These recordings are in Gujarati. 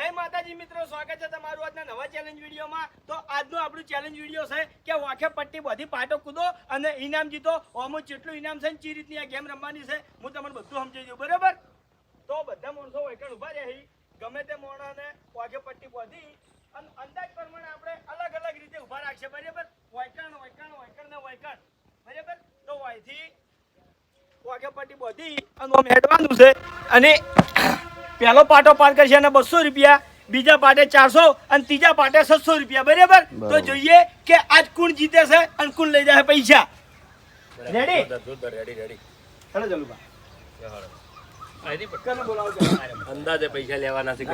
જય માતાજી મિત્રો, સ્વાગત છે તમારું આજના નવા ચેલેન્જ વિડીયોમાં. તો આજનો આપણું ચેલેન્જ વીડિયો છે કે વાંખે પટ્ટી બધી પાટો કૂદો અને ઇનામ જીતો. આમાં જેટલું ઇનામ છે ને ચી રીતની આ ગેમ રમવાની છે, હું તમને બધું સમજાવી દઉં, બરાબર? તો બધા માણસો વૈકણ ઊભા રહી, ગમે તે મોણાને વાંખે પટ્ટી બધી અને અંદાજ પ્રમાણે આપણે અલગ અલગ રીતે ઊભા રાખશે બરાબર? વૈકણ વૈકણ વૈકણ ને વૈકણ, બરાબર? તો વાયથી વાંખે પટ્ટી બધી અને આમ હેડવાનું છે અને પહેલો પાટો પાર કરશે અને બસો રૂપિયા બીજા પાટે ચારસો અને ત્રીજા પાટે સત્સો રૂપિયા. બરાબર? તો જોઈએ કે આજ કુણ જીતે છે અને કુણ લઈ જાય પૈસા. Ready ready ready hello Jalubha? અંદાજે પૈસા લેવાના છે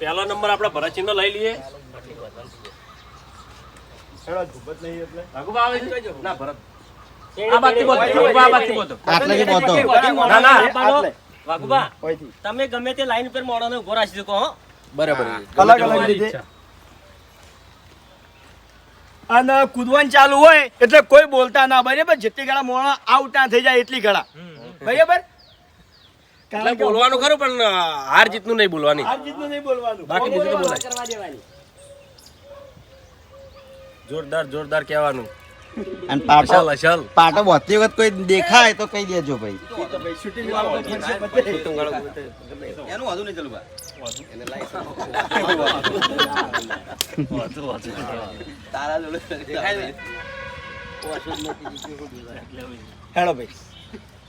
પહેલા. નંબર આપણે ભરતસિંહ લઈ લઈએ. ના ભરત. તમે ગમે તે લાઈન પર મોડો ઊભો રાખી શકો બરાબર. અલગ અલગ રીતે અને કૂદવાનું ચાલુ હોય એટલે કોઈ બોલતા ના બરાબર? જેટલી ઘણા મોણા આઉટ ના થઈ જાય એટલી ઘણા બરાબર? બોલવાનું ખરું પણ હાર જીતનું નહીં બોલવાની. આ રીતનું નહીં બોલવાનું. બાકી બીજું બોલાય. જોરદાર જોરદાર કહેવાનું. અને પાટો પાટો બોલતી વખત કોઈ દેખાય તો કહી દેજો ભાઈ. એનું વધુ નહીં ચલું હેલો ભાઈ.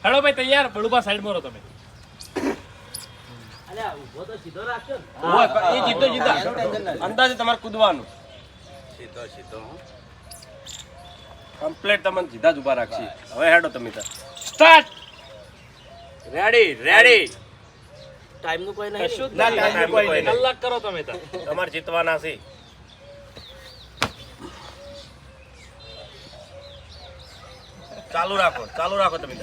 હેલો ભાઈ તૈયાર? બળુબા સાઈડ મારો તમે. અંદાજે તમારે કૂદવાનું. સીધો રાખજો ને. ઓય, એ જીતો જીતા અંદાજે તમારે કૂદવાનું કમ્પ્લેટ તમને સીધા જ ઊભા રાખશે. હવે હેડો તમે સ્ટાર્ટ રેડી રેડી ટાઈમનું કોઈ નહીં. કશું ના, ટાઈમ કોઈ નહીં. કલાક કરો તમે તાર. તમારે જીતવાના છે. ચાલુ રાખો ચાલુ રાખો તમે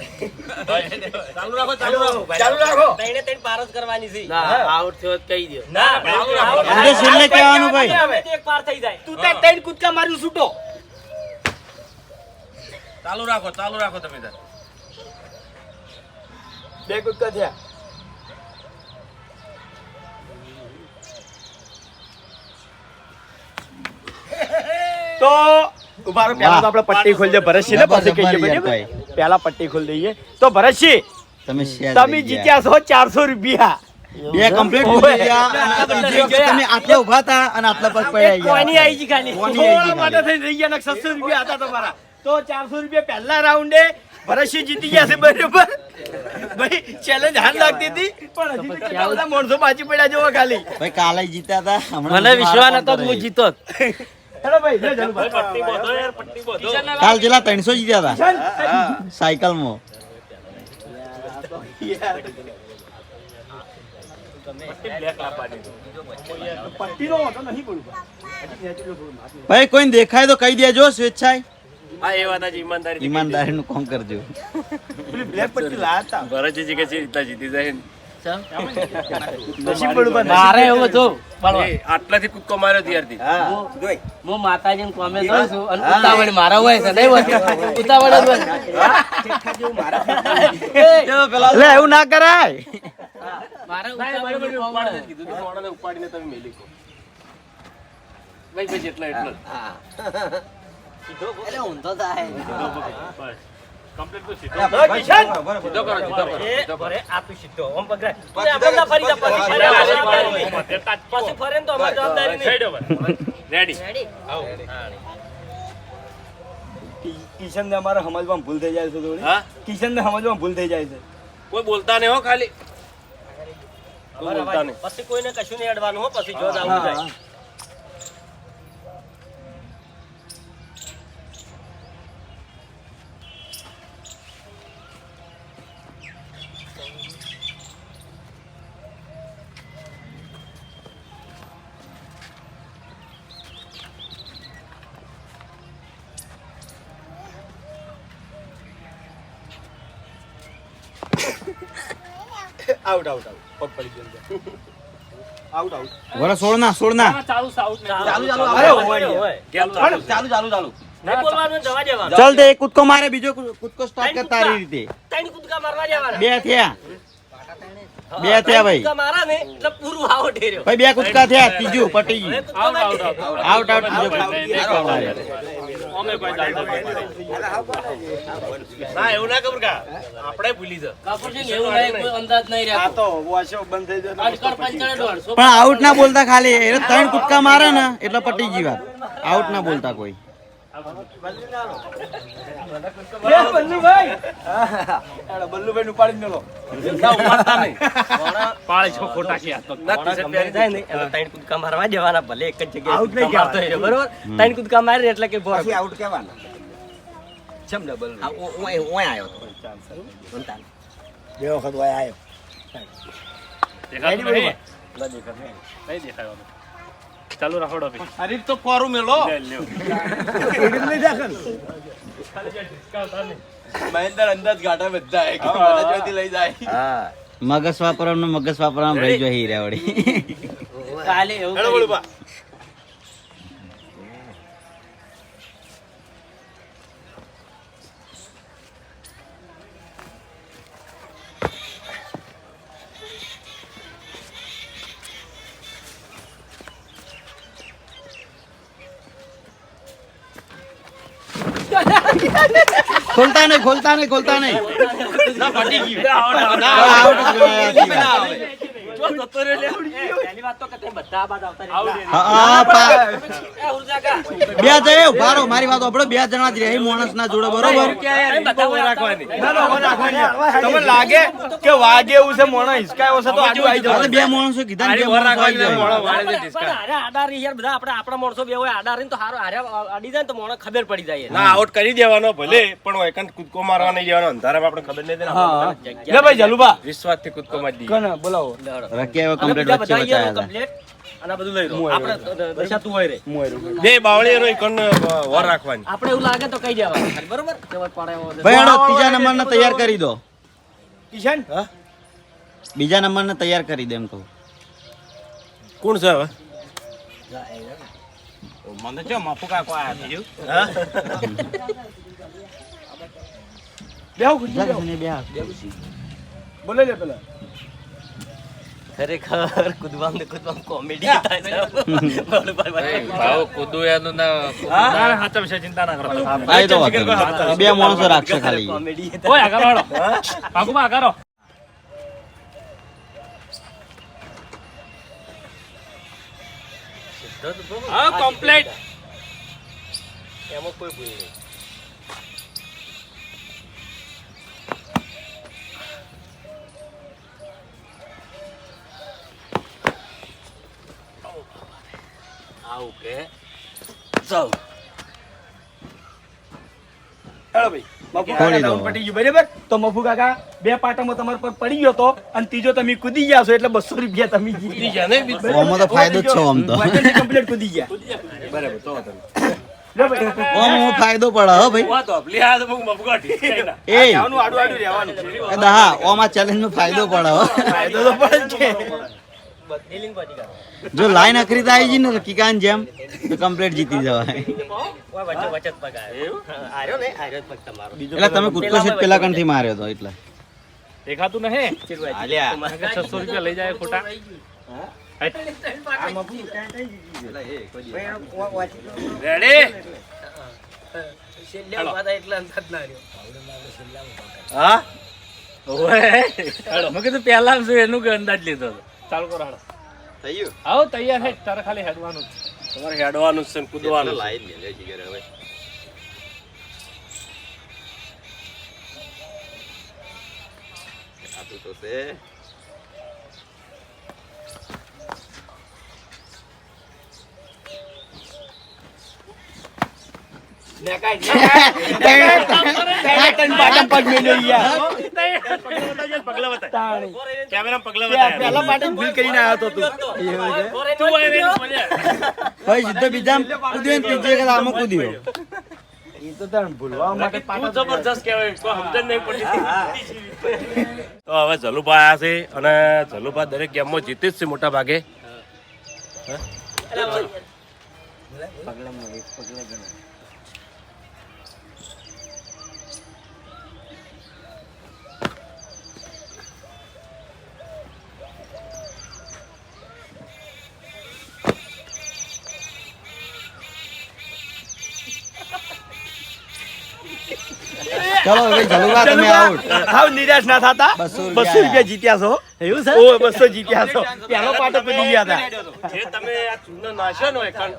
ચાલુ રાખો ચાલુ રાખો. ચાલુ રાખો. તઈને ત્રણ પાર જ કરવાની છે. ના આઉટ થયો કહી દો ના ચાલુ રાખો. એટલે છેલ્લે કહેવાનું ભાઈ. એક પાર થઈ જાય. તું તાર ત્રણ કૂદકા મારી છૂટો. ચાલુ રાખો ચાલુ રાખો તમે તાર. બે કુદકા થયા. તો ઊભા પહેલા તો આપણે પટ્ટી ખોલી ભરતસિંહ ને પછી કહીએ બરાબર? પહેલા પટ્ટી ખોલી દઈએ. તો ભરતસિંહ તમે તમે જીત્યા છો ચારસો રૂપિયા. બે કમ્પ્લીટ થઈ ગયા. અને બીજી વખત તમે આટલા ઊભા હતા અને આટલા પગ પડ્યા કોની આવી ગઈ ખાલી. કોની આવી થોડા ગઈ માટે ખાલી? ગયા ને 600 રૂપિયા હતા તમારા. તો ચારસો રૂપિયા પહેલા રાઉન્ડે ભરતસિંહ જીતી ગયા છે બરાબર? ભાઈ ચેલેન્જ હાર લાગતી હતી પણ હજી કેટલા બધા માણસો પાછી પડ્યા જોવો ખાલી. ભાઈ કાલે જીત્યા હતા. મને વિશ્વાસ નતો હું જીતો. જ. હેલો ભાઈ લે ચાલો ભાઈ. પટ્ટી બાંધો યાર પટ્ટી બાંધો. કાલ જેટલા ત્રણસો જીત્યા હતા. સાયકલમાં. ભાઈ કોઈ દેખાય તો કહી દેજો સ્વેચ્છાએ. હા એ વાત આજે ઈમાનદારી ઈમાનદારી નું કામ કરજો? પેલી બ્લેક પટ્ટી લાતા ભરતજી કે છે રીતના જીતી જાય મારે એવું આટલાથી કૂદકો માર્યો ત્યારથી. હું. માતાજીને કોમે જાઉં છું અને ઉતાવળ મારા હોય છે નહીં હોય ઉતાવળ જ હોય. એટલે એવું ના કરાય. મારે ઉપાડીને તમે મેલી ભાઈ ભાઈ જેટલા એટલો. જ. કમ્પ્લીટ તો સીધો. કિશન સીધો કરો સીધો કરો સીધો કરો સીધો ઓમ પકડાય તું આપણે ફરી જા પછી ફરે આ જવાબદારી નહીં. તે તાજ પછી ફરે ને તો અમારી જવાબદારી નહીં સાઈડ over. રેડી કિશન ને અમારે સમજવામાં ભૂલ થઈ જાય છે થોડી હા કિશન ને સમજવામાં ભૂલ થઈ જાય છે કોઈ બોલતા નહીં હો ખાલી પછી કોઈને કશું નહીં અડવાનું હો પછી જો આવું જાય આઉટ આઉટ આઉટ પગ પડી ગયો આઉટ આઉટ વરા સોળ ના સોળ ના. ના, ચાલુ ચાલુ ચાલુ. ચાલુ અરે, હોય, હોય. હોય. કેમ ચાલુ ચાલુ ચાલુ નહીં બોલવાનું જવા દેવાનું. ચાલ તે કૂદકો મારે બીજો કૂદકો સ્ટાર્ટ કર તારી રીતે. ત્રણ કૂદકા મારવા દેવાના. બે થયા. બે થયા ભાઈ મારા ને એટલે પૂરું આઉટ એ ભાઈ બે કુદકા થયા ત્રીજું પટી ગયું. Out out out out out ત્રીજો અમે કોઈ દાંડા નહીં. ના એવું ના ખબર કા આપણે ભૂલી જ એવું કોઈ અંદાજ નહીં આ તો વોશો બંધ થઈ જાય અડકડ પંચાણે દોઢસો. પણ આઉટ ના બોલતા ખાલી એ ત્રણ કુદકા મારે ને એટલે પટી ગઈ વાત. આઉટ ના બોલતા કોઈ. બલ્લુભાઈ ઉપાડી મેલો પાળે છો ખોટા છે ત્રણ કૂદકા મારવા જવાના, ભલે એક જ જગ્યાએ આઉટ નહીં કૂદકા મારતો હોય, બરોબર? ત્રણ કૂદકા મારે એટલે કે. આઉટ કહેવાના ચમ ડબલ ઓય ઓય આયો બે વખત આવ્યો દેખાતું નહીં? ચાલુ રાખો ડોબી. હરીફ તો કોરું મેલો. મહેન્દ્ર અંદાજ ગાટા બધા એક લઈ જાય. મગજ વાપરવાનું મગજ વાપરવાનું રહી જો હીરા વળી. કાલે એવું ખોલતા નહીં ખોલતા નહીં ખોલતા નહીં. ના ફટી ગયું. ના આઉટ ના આવે જો જતો રહ્યો લે. પહેલી વાત તો કે બધા આ બાદ આવતા આઉટ હા, હા, પા- ઉર્જાકા. બે જઈએ ઊભા રહો મારી વાત સાંભળો બે જણા જ રહે માણસ ના જોડે બરોબર? રાખવાની. ના ના. તમને લાગે કે વાગે એવું છે મોણો હિસકાયો છે તો આડું આવી જવાનું. બે માણસો કીધા ને બે રાખવાની જાય. મોણો વાળે છે. આડા રહી યાર બધા આપણે આપણા માણસો બે હોય આડા રહીને તો હારો હારે અડી જાય ને તો મોણો ખબર પડી જાય ના આઉટ કરી દેવાનો ભલે પણ હોય કાંઈ કૂદકો મારવા નહીં જવાનો. અંધારામાં આપણે ખબર નહીં હા. પડે લે ભાઈ જલુબા. વિશ્વાસથી કૂદકો મારી દઈએ. કોને બોલાવો. રખિયા એવા અને બીજા વચ્ચે બધા વચાયા હતા. complete. અને બધું લઈ લો. આપણે દશા તું હોય રે. બે બાવળી રો એકન વર રાખવાની? આપણે એવું લાગે તો કહી દેવાનું. બરોબર? કેવત પાડે ભાઈ ત્રીજા નંબર ને તૈયાર કરી દો. કિશન? બીજા નંબર ને તૈયાર કરી દે એમ કહું. કોણ છે હવે? મને ચો મફુ કાકો આયા બેહો બેહો. બોલે લે પેલા. ખરેખર કૂદવામાં ને કૂદવામાં comedy થાય છે. બોલો ભાઈ, ભાઈ. ના, ના, સાચા વિશે ચિંતા ના કરો. ભાઈ તો બે માણસો રાખશે ખાલી. કોમેડી ઓય આગળ વાળો. આગુમાં આગળ હા કમ્પ્લીટ એમાં કોઈ ભૂલ નહીં. આવું કે. જાઉં. હેલો ભાઈ. મફુ ખોલી કાકા દો. down પટી ગયું બરાબર? તો મફુ કાકા બે પાટામાં તમારા પર પડી ગયો તો અને ત્રીજો તમે કૂદી ગયા છો એટલે બસો રૂપિયા તમે ગયા. ને આમાં તો ફાયદો જ છે આમ તો. કમ્પ્લીટ કૂદી ગયા. બરાબર તો વાંધો નહીં. લે ભાઈ. આમ આમ ફાયદો પડે હો ભાઈ. વાહ તો આપલી હાથ બહુ મફગાટી. એ. આનું આડું આડું રહેવાનું એ દા ઓમ આ ચેલેન્જ નો ફાયદો પડે ફાયદો તો પડે જ છે લાઈન અખરી આવી ગઈ ને કિકાન જેમ તો કમ્પ્લીટ જીતી જવાય. એટલે તમે કૂદકો શેઠ પેલા કંઠી માર્યો તો એટલે. દેખાતું નહીં? છે. છસો રૂપિયા લઈ જાય ખોટા. હા? મેં કીધું પહેલા શું એનું અંદાજ લીધો. ચાલુ કરો હેડો આવો તૈયાર છે તારે ખાલી હેડવાનું જ તમારે હેડવાનું જ છે ને કૂદવાનું લાઈન પાટા પગ મેલ્યો યાર પગલા બતાય. તાણી. કેમેરામાં પગલા પેલા બતાય. પેલા પાટે ભૂલ કરીને આવ્યો તો તું તું હોય ને એની મજા. ભાઈ સીધો બીજા કૂદ્યો ને ત્રીજી વખત આમાં કૂદ્યો એ તો તાણ ભૂલવા માટે તું પાટા જબરજસ્ત કહેવાય કોઈ સમજણ નહીં પડતી તો હવે જલુભા આયા છે અને જલુભા દરેક ગેમમાં જીતે જ છે મોટા ભાગે. પગલા ભાઈ. ચલો હવે જલુભા તમે આઉટ હાવ નિરાશ ના થાતા. બસો રૂપિયા રૂપિયા જીત્યા છો. એવું છે? ઓ બસો જીત્યા છો. પહેલો પાટો પડી ગયા હતા. જે તમે આ ચૂનો નાખ્યો ને એકાંત,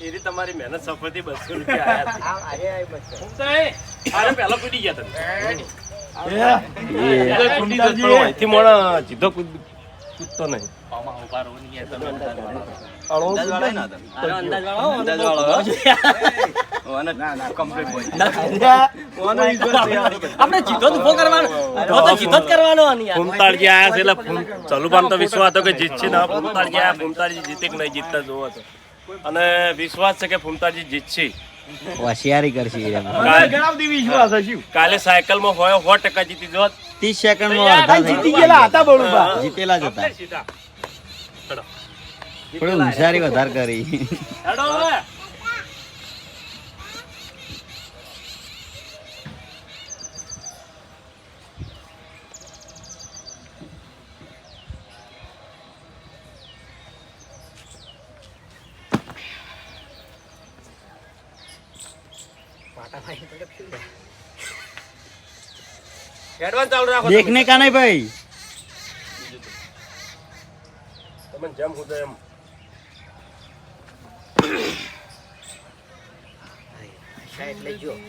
એની તમારી મહેનત સફળથી 200 રૂપિયા આયા હતા. ફૂમતાઈ, આને હું તો ગયા તમે. એ જતો પણ અહીંથી મોણા સીધો કૂદ- કૂદતો નહીં. આપણે જીતો જ ઊભો કરવાનો. ઊભો તો જીતો જ કરવાનો ફૂમતાળજી આયા છે એટલે ફૂમ- તો વિશ્વાસ હતો કે જીતશે ને? હવે ફૂમતાળજી આયા, ફૂમતાળજી જીતે કે નહીં જીતતા જોવો તો. અને વિશ્વાસ છે કે ફૂમતાળજી જીતશે? હોશિયારી કરશે કાલે સાયકલ દી વિશ્વાસ હશે. કાલે સાયકલમાં હોય સો ટકા જીતી જોત. ત્રીસ સેકન્ડમાં અડધા જીતી ગયેલા હતા. જીતેલા જ હતા. થોડી હોશિયારી વધારે કરી હવે. એડવાન્સ ચાલુ રાખો તમે. દેખને કા તમે જેમ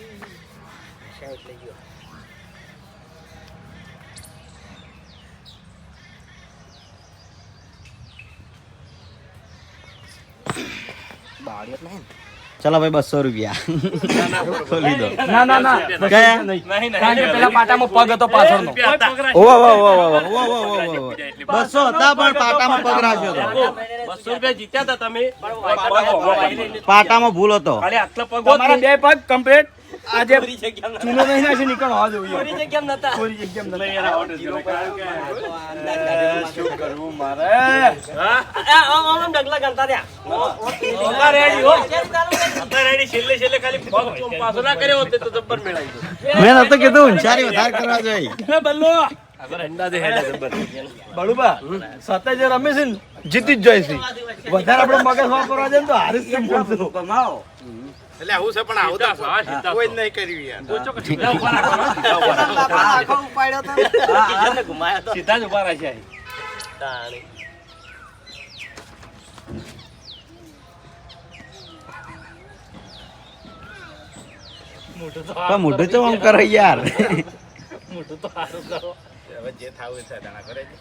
કૂદો એમ ચલો ભાઈ બસો રૂપિયા. ખોલી દો ના ના ના કયા નહીં નહીં કારણ કે પેલા પાટામાં પગ હતો પાછળનો. ઓ ઓ ઓ ઓ ઓ ઓ બસો હતા પણ પાટામાં પગ રાખ્યો હતો બસો રૂપિયા જીત્યા હતા તમે કરી. પાટામાં ભૂલ હતો ખાલી આટલા પગ તમારા બે પગ કમ્પ્લીટ આજે ચૂલો નતા. નહીં નાખી નીકળો હોવા જોઈએ પૂરી જગ્યામાં નતા. પૂરી જગ્યામાં લઈ યાર, ઓર્ડર કરો. શું કરવું મારે હા? આ, આમ, આમ, ડગલા ગણતા રહ્યા. ઓકા રેડી હો. ઓકા રેડી છેલ્લે છેલ્લે ખાલી પગ ચોમ પાછો ના કર્યો હોત તો જબ્બર મેળાઈ ગયો. મેં નતો કીધું હોશિયારી વધારે કરવા જોઈએ બલ્લો બળુબા સત્તા જે રમે છે ને જીતી જ જાય છે વધારે આપણે મગજ વાપરવા જાય તો હારી જ કોઈ જ નહીં કર્યું યાર સીધા. એને ઘુમાયા તો. સીધા જ ઊભા રાખ્યા છે. તાણી. પણ મોઢું તો આમ કરો યાર. હવે જે થાવું છે દાણા કરે છે.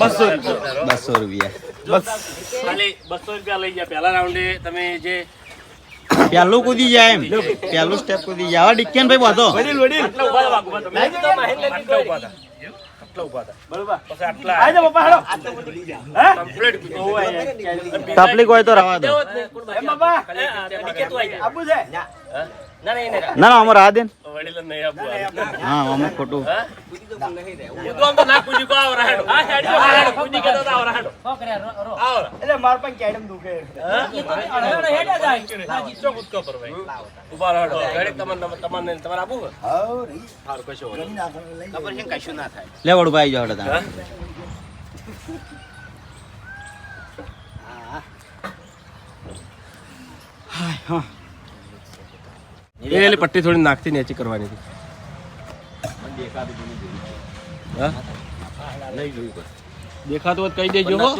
બસો બસો રૂપિયા. બસ ખાલી બસો રૂપિયા લઈ ગયા. પહેલા રાઉન્ડે તમે જે પહેલું કૂદી જાય એમ. પહેલું સ્ટેપ કૂદી જાય. હવે ડિક્કેન ભાઈ કીધું. તકલીફ હોય તો રવા દો. ના, ના, અમારે રાહ દે ને. વડીલો નહીં આપવું. હા અમે ખોટું હા? તો ના કૂદી કો આવો રાહેડો. હા, હેડજો, હા, હેડો. કે તો આવો રાહેડો. આવો રા. એટલે માર પણ કેડમ દુખે અરે, હેડ્યા જાય. હા, જીતશો કૂદકો પર ભાઈ. ઊભા રહો, હેડો. ઘડીક તમારે તમારે તમારે આપવું ને? સારું, કશો વાંધો નહીં. લે વડું ભાઈ જાવ તમે હા? એ એલી પટ્ટી થોડી નાખતી નેચી કરવાની હતી. દેખાતું હોત કહી દેજો હો.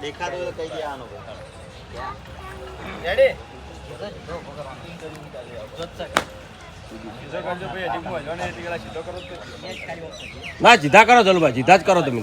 દેખાતું હોય કહી દે આનો રેડી ના જીધા કરો જલુભાઈ જીધા જ કરો તમે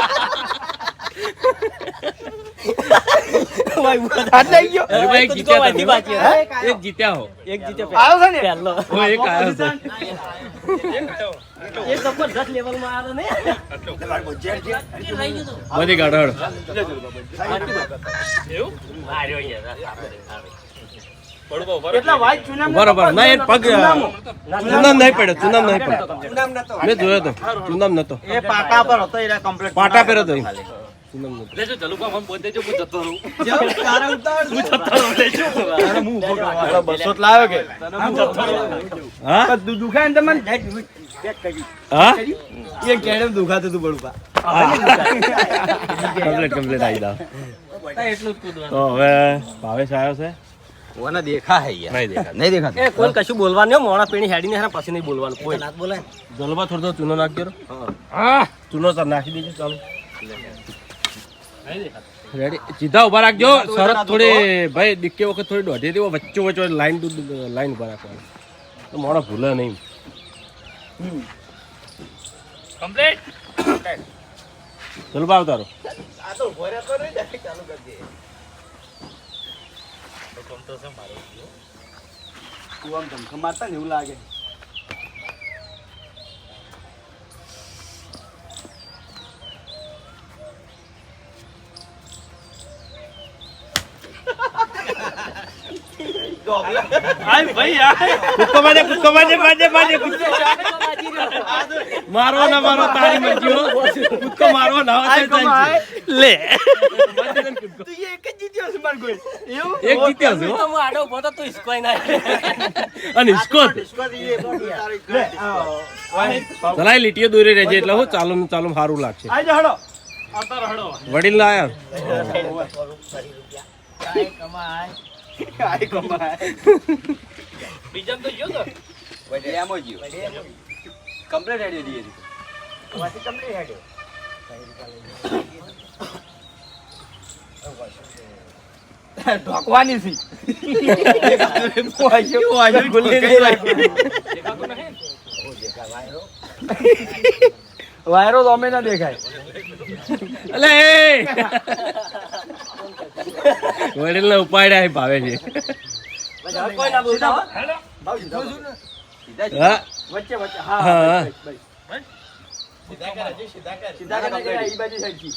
લઈ ગયો. એક જીત્યા બાચી તમે. બાચી હે. એક જીત્યા હો. એક જીતે આવ્યો છે ને. પહેલો. હો, એક આવ્યો છે એ જબરદસ્ત લેવલમાં આવ્યો ને. બધી કાઢો હેડો. માર્યો યાર. એટલા white ચૂનામ બરોબર. ના એ પગ ચૂનામો. નહીં પડ્યો ચુનામ નહીં પડ્યો મેં જોયો તો. ચુનામ નતો. એ પાટા પર હતો પાટા પર તો અહીં. લેજો જલુકા આમ બોલ દેજો હું જતો રહું. બસો લાવ્યો કે? હા બધું દુખાય ને તમને જાય કરી. હા? એ કેડમ દુખાતું તું બળુપા કમ્પ્લીટ કમ્પ્લીટ આવી જાવ એટલું તો હવે ભાવેશ આવ્યો છે? ઓને દેખા હે યાર. નહીં દેખાતો. નહીં દેખાતું. એ કોઈ કશું બોલવાનું નહીં મોણા પેણી હેડીને હેરા પછી નહીં બોલવાનું કોઈ. જલવા થોડો ચૂનો નાખજો. હા. ચૂનો તાર નાખી દેજો ચાલો. રેડી સીધા ઊભા રાખજો. શરત થોડી ભાઈ ડિક્કી વખત થોડી દોઢી દેવો વચ્ચો વચ્ચો લાઈન લાઈન ઊભા રાખવાની. તો મોડા ભૂલે નહીં. કમ્પ્લીટ ચલો ભાવ તારો તું આમ ધમકો મારતા ને એવું લાગે. મારવો ના મારો તારી મરજી હો કૂદકો મારવો ના હોય તો ચાલશે. લે મારજે ને કૂદકો. તું એક જ જીત્યો છે માર કોઈ એવું એક જીત્યો છે હું આડો ઊભો તો તું હિસકોય ના અને. લે આવો. વાહી. ચલાય લીટીઓ દોરી રહેજે એટલે હું ચાલુ ને ચાલુ સારું લાગશે વડીલ લાયા આયા આય કમાય બીજા તો જો તો કમ્પ્લીટ હેડી દીધી વાસી કમ્પ્લીટ હેડ્યો ઢોકવાની છે વાયરો તો અમે ના દેખાય અલે! વડીલ ને ઉપાડ્યા ભાવે છે કોઈ ના બોલતા વચ્ચે વચ્ચે હા હા. હા બસ, બસ, બસ. સીધા કરે જરા બાજુ સરખી.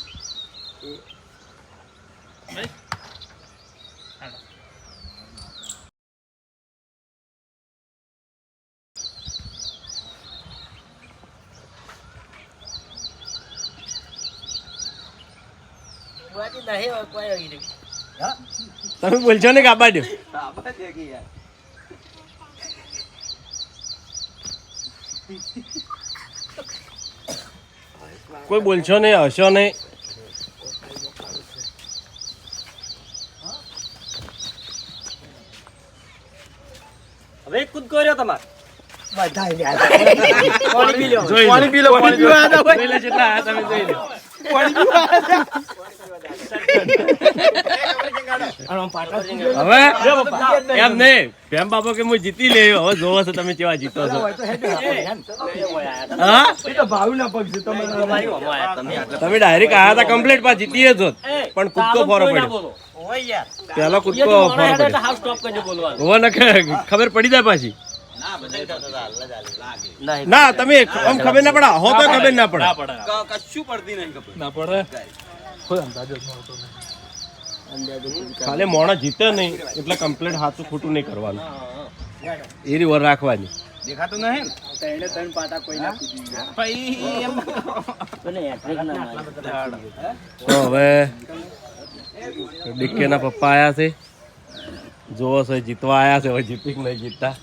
બાકી નહીં હોય કોઈ આવી નહીં. તમે બોલશો ને કાબા દો કોઈ બોલશો નહીં હશો નહીં. હવે કર્યો કૂદકો રહ્યો તમારે પાણી પી લો પાણી પીવા આવ્યા લે. જેટલા આયા તમે જોઈ લો. પાણી પીવા આવ્યા હવે? એમ નહીં. પ્રેમ બાપો કે હું જીતી લેયો હવે જોવો છો તમે કેવા જીતો છો. હા? એ તો ભાવુ પગ છે તમારે તમારી હોમો તમે. તમે ડાયરેક્ટ આયા હતા કમ્પ્લીટ પા જીતીએ છો પણ કૂદકો ફોરો કોઈ પડ્યો. પેલો કૂદકો ફોરો પડ્યો. હાવ નકે ખબર પડી જાય પાછી. ના તમે આમ ખબર ના પડે. હો તો ખબર ના પડે. કશું પડતી નહીં ખબર. ના પડે. ખાલી મોણા જીતે નહીં એટલે કમ્પ્લેટ હાથું ખોટું નહીં કરવાનું. એ રીવર રાખવાની. દેખાતું નહીં ત્રણે ત્રણ પાટા કોઈ. તો હવે ડિક્કે પપ્પા આવ્યા છે. જોવો છે જીતવા આવ્યા છે હવે જીતી નહીં જીતતા?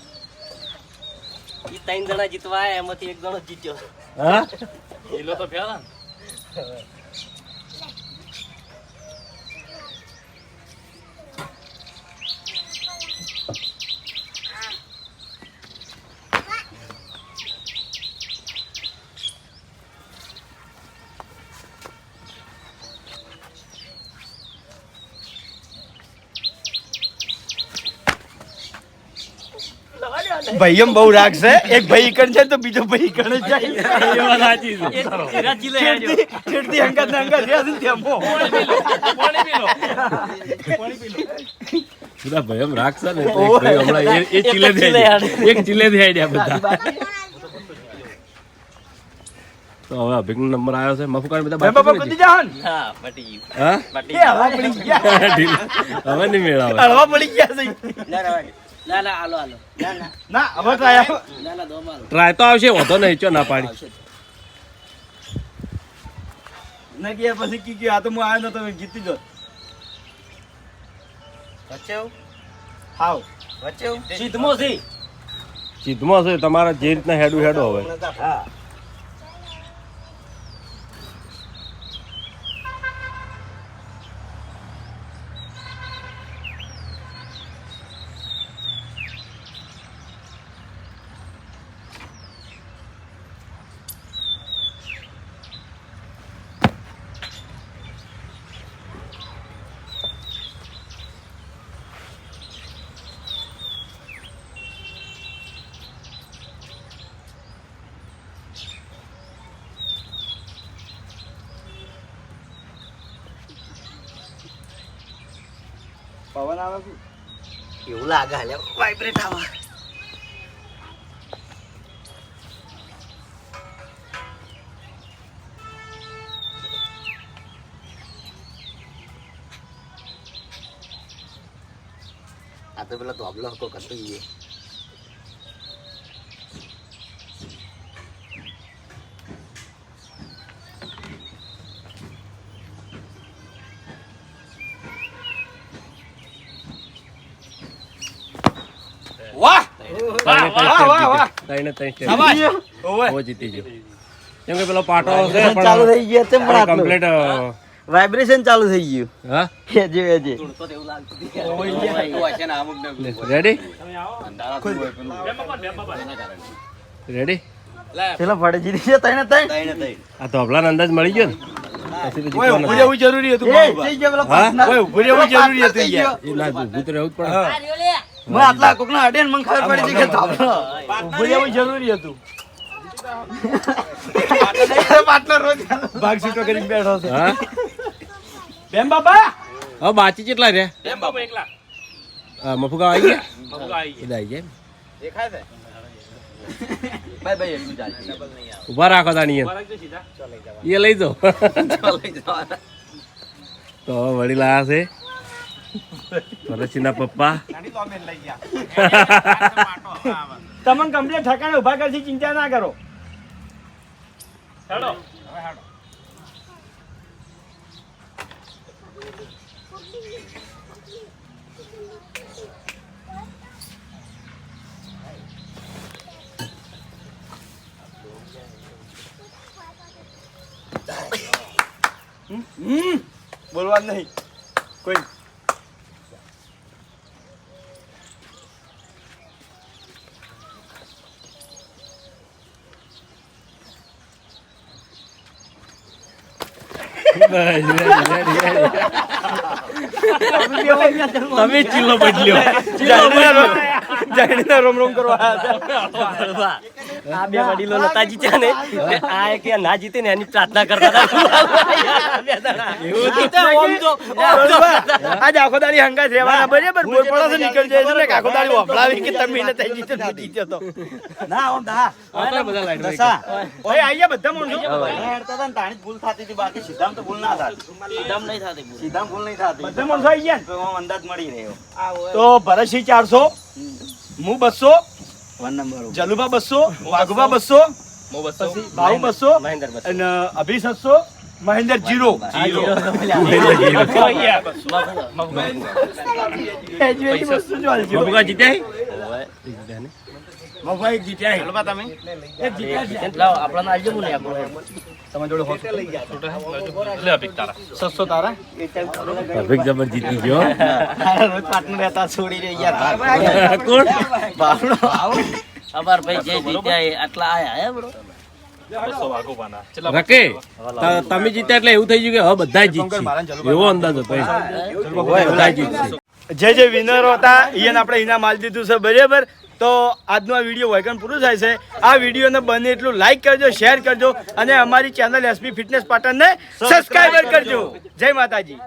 ત્રણ જણા જીતવા આવ્યા એમાંથી એક જણો જીત્યો. હા? કિલો તો ફેરા ને. ભાઈ એમ બહુ રાખશે છે. એક ભાઈ ઈકણ છે તો બીજો ભાઈ ઈકણ જ જાય. છેડતી છેડતી હંગાત ને હંગાત રહ્યા છે ને તેમાં. પાણી પી લો. બધા ભાઈ એમ રાખશે ને તો એક ભાઈ હમણાં એ- એ ચીલે થી એક ચીલે થી આઈ બધા. તો હવે નંબર આવ્યો છે. મફુકાર બધા બાપા કૂદી જાઓ હા પટી હા? પટી એ પડી ગયા. હવે નહીં મેળાવે હળવા પડી ગયા છે. ના ના આલો આલો ના હવે તો ના ના દો મારો ટ્રાય તો આવશે વધો નહીં ચો ના પાડી. ના કે પછી કી કે આ તો હું આવ્યો નતો જીતી જો હાવ. સીધમો છે. ચીધમાં છે તમારે જે રીતના હેડું હેડો હવે. હા. પવન આવે છે? એવું લાગે હાલે વાઇબ્રેટ આવે. આ તો પેલા ધોબલો હકો કરતો ઈએ વાહ! વાહ, વાહ, વાહ. step ત્રણે શાબાશ ઓવે. જીતી ગયો. કેમ કે પેલો પાટો છે ચાલુ થઈ ગયો છે પણ કમ્પ્લીટ વાઇબ્રેશન ચાલુ થઈ ગયું. હા? એજે એજે તો તેવું લાગતું હતું. રેડી પેલો ફડે જીતી ગયો તઈને તઈને આ ધોબલાનો અંદાજ મળી ગયો ને. તો રહેવું જરૂરી હતું રહેવું જરૂરી હતું યાર. એ રહેવું જ પડે. મેં આટલા કોકના અડે ને મને ખબર પડી છે કે ઊભું રહેવું જરૂરી હતું. પાર્ટનર રોજ ભાગ છૂટો કરીને બેઠો છે. હા? બેમ બાચી કેટલા રહ્યા? બે બાપા એકલા. આવી ગયા? બાપા આવી ગયા. આવી ગયા બાય બાય એટલું ચાલશે ઊભા રાખો તાણી ઊભા રાખજો સીધા. એ લઈ જાઓ. તો વળી છે. ભરતસિંહના પપ્પા. તમને કમ્પ્લેટ ઠકાણે ઊભા કરશી ચિંતા ના કરો. હેડો. બોલવાનું નહીં. કોઈ તમે ચિલ્લો બદલ્યો. રોમ- રોમ રોમ કરવા આ બે વડીલો નતા જીત્યા ને આ કે ના જીતે ને એની પ્રાર્થના કરતા. આજ આખો દાડી હંગાત રહેવાના બરાબર? બોલ પડો તો નીકળ જાય ને આખો દાડી વફડાવી કે તમે ને તઈ જીતે. ને હું તો ના ઓમ દા આવતા બધા લાઈટ દસા ઓય આયા બધા માણસો હેડતા તા ને તાણી ભૂલ થાતી હતી બાકી. સીધામ તો ભૂલ ના થાતી સીધામ નહીં થાતી ભૂલ. સીધામ ભૂલ નહીં થાતી. બધા મોણ આઈ ગયા તો અંદાજ મળી રહ્યો. તો ભરતસિંહ ચારસો હું બસો વન નંબર જલુભા બસો વાઘુભા બસો પછી ભાઉ બસો મહેન્દ્ર બસ. અને અભી સત્સો મહેન્દ્ર જીરો. જીરો. જીત્યા જીત્યા તમે. જીત્યા છે. લાવો આપણાને આલજો મને આપણો તમારી જોડે હોત. લે અભિક તારા. સસ્તો તારા? અભિક જબર જીતી ગયો. તારા રોજ પાટનું રહેતા છોડી દે યાર કોણ? બાવડો અમાર ભાઈ જે જીત્યા આટલા આયા હે બરો? બસો વાગો પાના રકે તમે જીત્યા એટલે એવું થઈ ગયું કે હવે બધા જીતશે. એવો અંદાજ હતો બધા જીતશે. જે જે વિનરો હતા એને આપણે ઇનામ આલી દીધું છે બરાબર? તો આજનો આ વીડિયો વાયકન પૂરું થાય છે. આ વિડીયોને બને એટલું લાઈક કરજો શેર કરજો અને અમારી ચેનલ એસપી ફિટનેસ પાટણને સબસ્ક્રાઈબર કરજો. જય માતાજી.